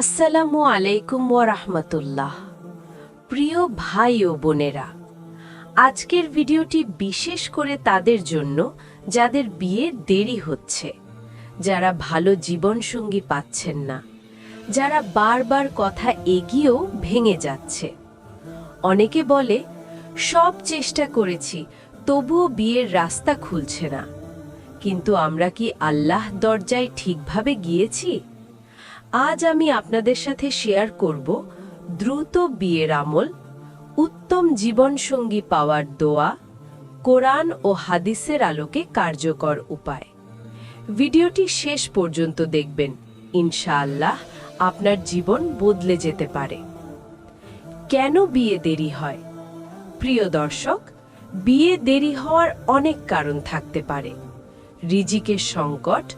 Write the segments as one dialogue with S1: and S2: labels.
S1: আসসালামু আলাইকুম রাহমাতুল্লাহ। প্রিয় ভাই ও বোনেরা, আজকের ভিডিওটি বিশেষ করে তাদের জন্য যাদের বিয়ে দেরি হচ্ছে, যারা ভালো জীবনসঙ্গী পাচ্ছেন না, যারা বারবার কথা এগিয়েও ভেঙে যাচ্ছে। অনেকে বলে, সব চেষ্টা করেছি, তবুও বিয়ের রাস্তা খুলছে না। কিন্তু আমরা কি আল্লাহ দরজায় ঠিকভাবে গিয়েছি? আজ আমি আপনাদের সাথে শেয়ার করব দ্রুত বিয়ের আমল, উত্তম জীবনসঙ্গী পাওয়ার দোয়া, কোরআন ও হাদিসের আলোকে কার্যকর উপায়। ভিডিওটি শেষ পর্যন্ত দেখবেন, ইনশাআল্লাহ আপনার জীবন বদলে যেতে পারে। কেন বিয়ে দেরি হয়? প্রিয় দর্শক, বিয়ে দেরি হওয়ার অনেক কারণ থাকতে পারে। রিজিকের সংকট,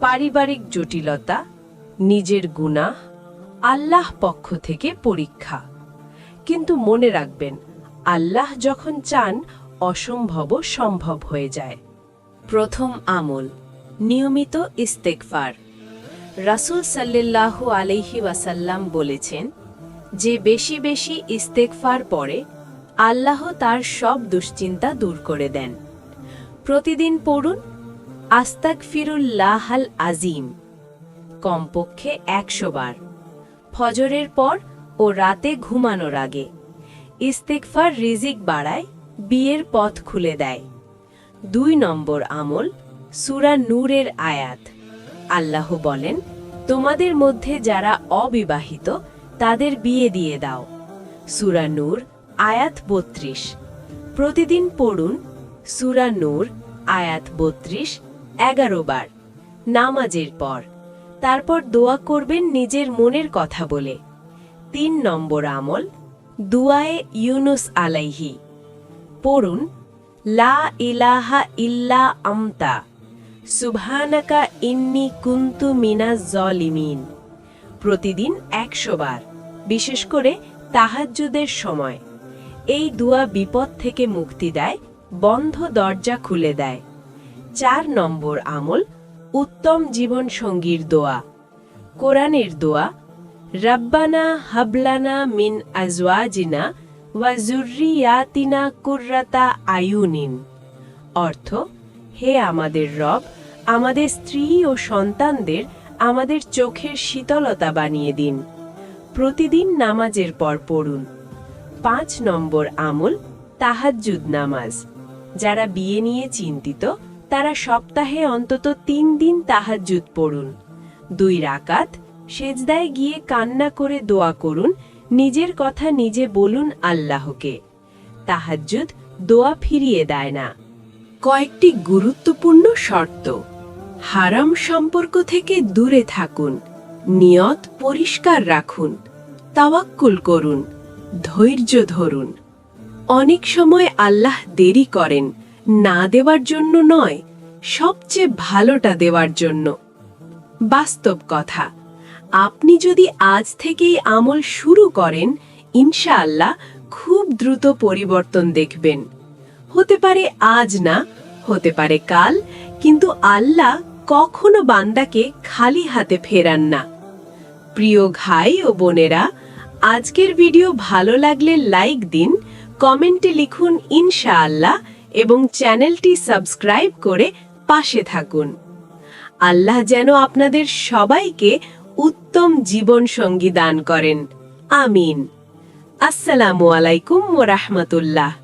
S1: পারিবারিক জটিলতা নিজের গুনাহ আল্লাহ পক্ষ থেকে পরীক্ষা। কিন্তু মনে রাখবেন, আল্লাহ যখন চান অসম্ভব সম্ভব হয়ে যায়। প্রথম আমল, নিয়মিত ইস্তেকফার রাসূল সাল্লাল্লাহু আলাইহি ওয়াসাল্লাম বলেছেন, যে বেশি বেশি ইস্তেকফার পরে আল্লাহ তার সব দুশ্চিন্তা দূর করে দেন। প্রতিদিন পড়ুন আস্তাক ফিরুল্লাহাল আজিম। কমপক্ষে একশো বার। ফজরের পর ও রাতে ঘুমানোর আগে ইস্তেকফার রিজিক বাড়ায়, বিয়ের পথ খুলে দেয়। দুই নম্বর আমল, সুরা নূরের আয়াত। আল্লাহ বলেন, তোমাদের মধ্যে যারা অবিবাহিত, তাদের বিয়ে দিয়ে দাও। সুরা নূর, আয়াত বত্রিশ। প্রতিদিন পড়ুন, সুরা নূর, আয়াত বত্রিশ, এগারো বার। নামাজের পর তারপর দোয়া করবেন নিজের মনের কথা বলে। তিন নম্বর আমল দুয়ায়ে ইউনুস আলাইহি। পড়ুন, লা ইলাহা ইল্লা আমতা, সুবহানাকা ইন্নি কুন্তু মিনা জলিমিন। প্রতিদিন একশো বার, বিশেষ করে তাহাজ্জুদের সময়। এই দুয়া বিপদ থেকে মুক্তি দেয়, বন্ধ দরজা খুলে দেয়। চার নম্বর আমল উত্তম জীবন সঙ্গীর দোয়া। কোরআনের দোয়া, রাব্বানা হাবলানা মিন আজওয়াজিনা ওয়া জুররিয়াতিনা কুররাতা আয়ুনিন অর্থ, হে আমাদের রব, আমাদের স্ত্রী ও সন্তানদের আমাদের চোখের শীতলতা বানিয়ে দিন। প্রতিদিন নামাজের পর পড়ুন। পাঁচ নম্বর আমল, তাহাজ্জুদ নামাজ। যারা বিয়ে নিয়ে চিন্তিত তারা সপ্তাহে অন্তত তিন দিন তাহাজ্জুদ পড়ুন। দুই রাকাত সেজদায় গিয়ে কান্না করে দোয়া করুন, নিজের কথা নিজে বলুন আল্লাহকে। তাহাজ্জুদ দোয়া ফিরিয়ে দেয় না। কয়েকটি গুরুত্বপূর্ণ শর্ত। হারাম সম্পর্ক থেকে দূরে থাকুন, নিয়ত পরিষ্কার রাখুন, তাওয়াক্কুল করুন, ধৈর্য ধরুন। অনেক সময় আল্লাহ দেরি করেন না দেওয়ার জন্য নয়, সবচেয়ে ভালোটা দেওয়ার জন্য। বাস্তব কথা, আপনি যদি আজ থেকেই আমল শুরু করেন, ইনশাআল্লাহ খুব দ্রুত পরিবর্তন দেখবেন। হতে পারে আজ না, হতে পারে কাল, কিন্তু আল্লাহ কখনো বান্দাকে খালি হাতে ফেরান না। প্রিয় ভাই ও বোনেরা, আজকের ভিডিও ভালো লাগলে লাইক দিন, কমেন্টে লিখুন ইনশাআল্লাহ এবং চ্যানেলটি সাবস্ক্রাইব করে পাশে থাকুন। আল্লাহ যেন আপনাদের সবাইকে উত্তম জীবন সঙ্গী দান করেন। আমিন। আসসালামু আলাইকুম ওয়া রাহমাতুল্লাহ।